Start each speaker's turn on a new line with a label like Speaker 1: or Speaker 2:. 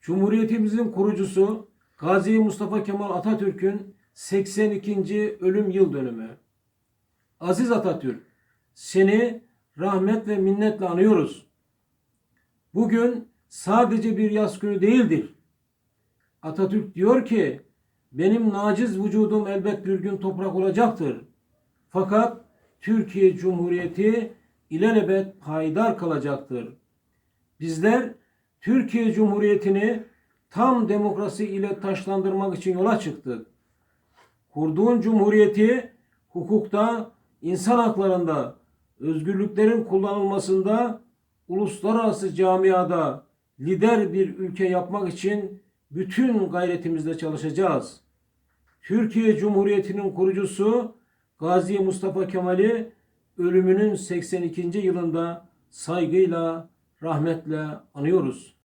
Speaker 1: Cumhuriyetimizin kurucusu Gazi Mustafa Kemal Atatürk'ün 82. ölüm yıl dönümü. Aziz Atatürk, seni rahmet ve minnetle anıyoruz. Bugün sadece bir yaz günü değildir. Atatürk diyor ki, benim naciz vücudum elbet bir gün toprak olacaktır. Fakat Türkiye Cumhuriyeti ilelebet payidar kalacaktır. Bizler Türkiye Cumhuriyeti'ni tam demokrasi ile taşlandırmak için yola çıktık. Kurduğun cumhuriyeti hukukta, insan haklarında, özgürlüklerin kullanılmasında, uluslararası camiada lider bir ülke yapmak için bütün gayretimizle çalışacağız. Türkiye Cumhuriyeti'nin kurucusu Gazi Mustafa Kemal'i ölümünün 82. yılında saygıyla, rahmetle anıyoruz.